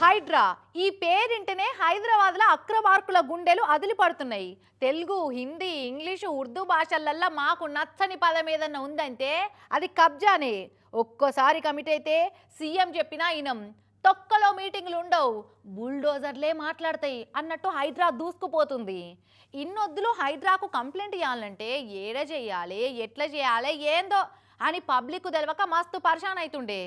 హైడ్రా. ఈ పేరింటనే హైదరాబాద్లో అక్రమార్కుల గుండెలు అదిలిపడుతున్నాయి. తెలుగు హిందీ ఇంగ్లీషు ఉర్దూ భాషలల్లో మాకు నచ్చని పదం ఏదన్నా ఉందంటే అది కబ్జానే. ఒక్కోసారి కమిట్ అయితే సీఎం చెప్పినా ఇనం. తొక్కలో మీటింగ్లు ఉండవు బుల్డోజర్లే మాట్లాడతాయి అన్నట్టు హైడ్రా దూసుకుపోతుంది. ఇన్నొద్దులు హైడ్రాకు కంప్లైంట్ ఇవ్వాలంటే ఏడ చేయాలి ఎట్లా చేయాలి ఏందో అని పబ్లిక్ తెలవక మస్తు పరేషాన్ అవుతుండే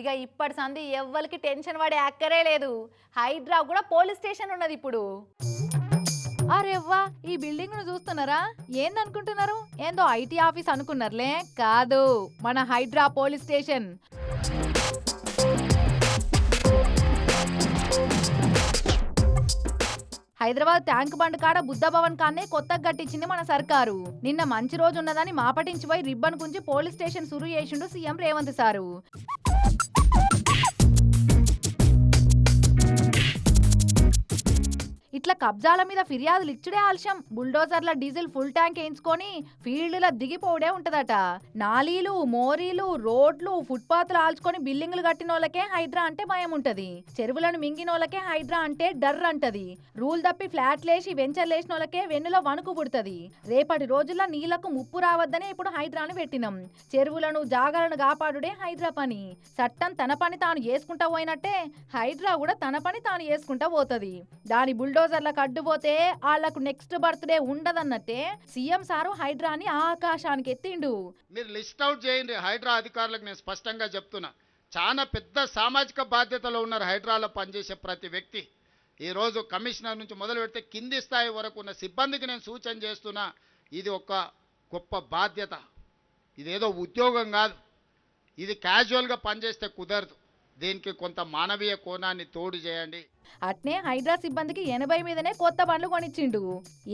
ఇక ఇప్పటి సంది ఎవ్వరికి టెన్షన్ పడే అక్కరే లేదు. హైదరాబాద్ కూడా పోలీస్ స్టేషన్ ఉన్నది ఇప్పుడు. అరెవ్వా ఈ బిల్డింగ్ను చూస్తున్నారా? ఏందనుకుంటున్నారు? ఏందో ఐటీ ఆఫీస్ అనుకున్నారులే? కాదు మన Hydraa police station. Hyderabad tank bund కాడ బుద్ధ భవన్ కాన్నే కొత్తగా కట్టించింది మన సర్కారు. నిన్న మంచి రోజు ఉన్నదని మాపటించిపోయి రిబ్బన్ గుంచి పోలీస్ స్టేషన్ సురు చేసిండు సీఎం రేవంత్ సారు. కబ్జాల మీద ఫిర్యాదులు ఇచ్చుడే ఆలస్యం. బుల్డోజర్ల డీజిల్ ఫుల్ ట్యాంక్ వేయించుకొని ఫీల్డ్ల దిగిపోవడే ఉంటదట. నాలీలు మోరీలు రోడ్లు ఫుట్పాత్లు ఆల్చుకొని బిల్డింగ్లు కట్టిన వాళ్ళకే హైడ్రా అంటే భయం ఉంటది. చెరువులను మింగిన వాళ్ళకే హైడ్రా అంటే డర్ అంటది. రూల్ తప్పి ఫ్లాట్లేసి వెంచర్లేసిన వాళ్ళకే వెన్నులో వణుకు పుడుతుంది. రేపటి రోజుల్లో నీళ్ళకు ముప్పు రావద్దనే ఇప్పుడు హైడ్రాను పెట్టినాం. చెరువులను జాగాలను కాపాడుడే హైడ్రా పని. చట్టం తన పని తాను చేసుకుంటా పోయినట్టే హైడ్రా కూడా తన పని తాను చేసుకుంటా పోతుంది. దాని వాళ్ళకి అడ్డుపోతే వాళ్ళకు నెక్స్ట్ బర్త్డే ఉండదన్నట్టే సీఎం సారు హైడ్రాని ఆకాశానికి ఎత్తిండు మీరు లిస్ట్ అవుట్ చేయండి. హైడ్రా అధికారులకు నేను స్పష్టంగా చెప్తున్నా. చాలా పెద్ద సామాజిక బాధ్యతలో ఉన్నారు హైడ్రాలో పనిచేసే ప్రతి వ్యక్తి. ఈరోజు కమిషనర్ నుంచి మొదలు పెడితే కింది స్థాయి వరకు ఉన్న సిబ్బందికి నేను సూచన చేస్తున్నా ఇది ఒక గొప్ప బాధ్యత. ఇదేదో ఉద్యోగం కాదు. ఇది క్యాజువల్గా పనిచేస్తే కుదరదు. దీనికి కొంత మానవీయ కోణాన్ని తోడు చేయండి. అట్నే హైడ్రా సిబ్బందికి ఎనభై మీదనే కొత్త బండ్లు కొనిచ్చిండు.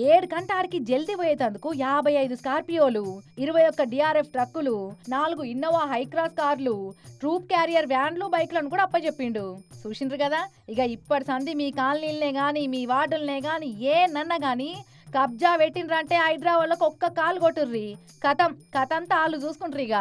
ఏడు గంట ఆడికి జల్దీ పోయేటందుకు యాభై ఐదు స్కార్పియోలు ఇరవై ఒక్క డిఆర్ఎఫ్ ట్రక్కులు నాలుగు ఇన్నోవా హైక్రాస్ కార్లు ట్రూప్ క్యారియర్ వ్యాన్లు బైక్లను కూడా అప్పచెప్పిండు చూసిండ్రు కదా? ఇక ఇప్పటి సంధి మీ కాలనీలనే గాని మీ వార్డులనే గాని ఏ నన్న గాని కబ్జా పెట్టిండ్రంటే హైడ్రా ఒక్క కాలు కొట్టుర్రి. కథం కథంతా వాళ్ళు చూసుకుంటారు ఇక